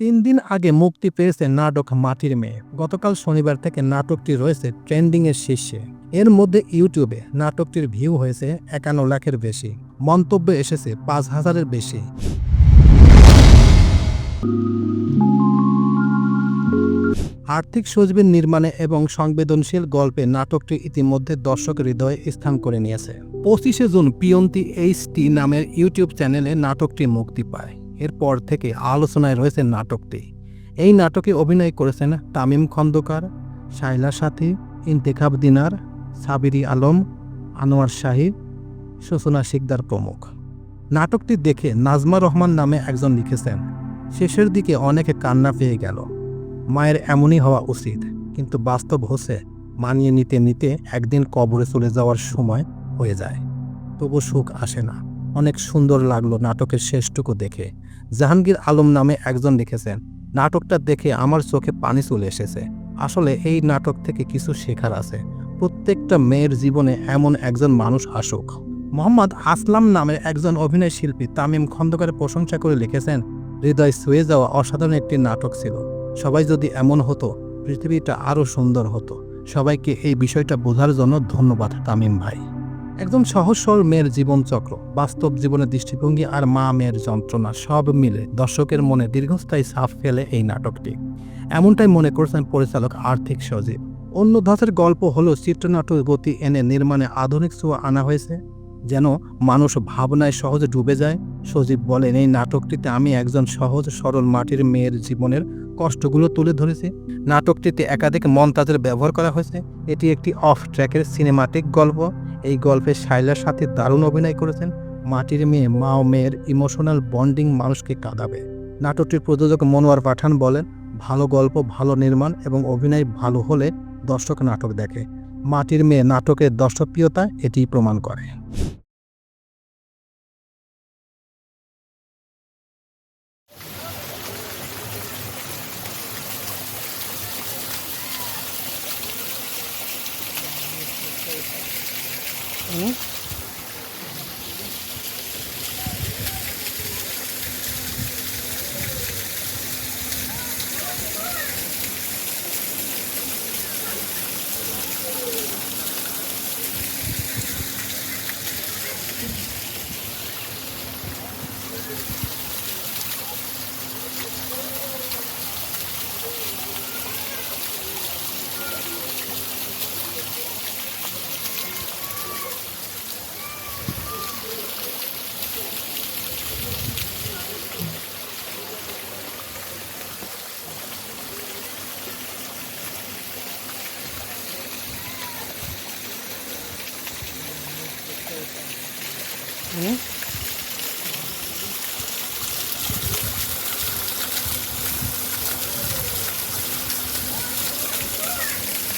তিন দিন আগে মুক্তি পেয়েছে নাটক মাটির মেয়ে। গতকাল শনিবার থেকে নাটকটি রয়েছে ট্রেন্ডিংয়ের শীর্ষে। এর মধ্যে ইউটিউবে নাটকটির ভিউ হয়েছে একান্ন লাখের বেশি। মন্তব্য এসেছে পাঁচ হাজারের বেশি। আর্থিক সজীবের নির্মাণে এবং সংবেদনশীল গল্পে নাটকটি ইতিমধ্যে দর্শক হৃদয়ে স্থান করে নিয়েছে। পঁচিশে জুন পিয়ন্তি এইচ টি নামের ইউটিউব চ্যানেলে নাটকটি মুক্তি পায়। এরপর থেকে আলোচনায় রয়েছে নাটকটি। এই নাটকে অভিনয় করেছেন তামিম খন্দকার শাইলা সাথী, ইন্তেখাব দিনার, সাবিরি আলম, আনোয়ার শাহিদ, সুসনা শিকদার প্রমুখ। নাটকটি দেখে নাজমা রহমান নামে একজন লিখেছেন, শেষের দিকে অনেকে কান্না পেয়ে গেল। মায়ের এমনই হওয়া উচিত, কিন্তু বাস্তব হচ্ছে, মানিয়ে নিতে নিতে একদিন কবরে চলে যাওয়ার সময় হয়ে যায়। তবু সুখ আসে না। অনেক সুন্দর লাগল নাটকের শেষটুকু দেখে। জাহাঙ্গীর আলম নামে একজন লিখেছেন, নাটকটা দেখে আমার চোখে পানি চলে এসেছে। আসলে এই নাটক থেকে কিছু শেখার আছে। প্রত্যেকটা মেয়ের জীবনে এমন একজন মানুষ আসুক। মোহাম্মদ আসলাম নামের একজন অভিনয় শিল্পী তামিম খন্দকারের প্রশংসা করে লিখেছেন, হৃদয় ছুঁয়ে যাওয়া অসাধারণ একটি নাটক ছিল। সবাই যদি এমন হতো, পৃথিবীটা আরও সুন্দর হতো। সবাইকে এই বিষয়টা বোঝার জন্য ধন্যবাদ তামিম ভাই। একদম সহজ সরল মেয়ের জীবনচক্র, বাস্তব জীবনের দৃষ্টিভঙ্গি আর মা মেয়ের যন্ত্রণা সব মিলে দর্শকের মনে দীর্ঘস্থায়ী ছাপ ফেলে এই নাটকটি। এমনটাই মনে করছেন পরিচালক আর্থিক সজীব। অন্য ধাঁচের গল্প হলো চিত্রনাট্য গতি এনে নির্মাণে আধুনিক ছোঁয়া আনা হয়েছে, যেন মানুষ ভাবনায় সহজে ডুবে যায়। সজীব বলেন, এই নাটকটিতে আমি একজন সহজ সরল মাটির মেয়ের জীবনের কষ্টগুলো তুলে ধরেছি। নাটকটিতে একাধিক মন্তাজের ব্যবহার করা হয়েছে। এটি একটি অফ ট্র্যাকের সিনেমাটিক গল্প। এই গল্পে শাইলার সাথে দারুণ অভিনয় করেছেন। মাটির মেয়ে, মা ও মেয়ের ইমোশনাল বন্ডিং মানুষকে কাঁদাবে। নাটকটির প্রযোজক মনোয়ার পাঠান বলেন, ভালো গল্প, ভালো নির্মাণ এবং অভিনয় ভালো হলে দর্শক নাটক দেখে। মাটির মেয়ে নাটকের দর্শকপ্রিয়তা এটি প্রমাণ করে। Okay. Ayan.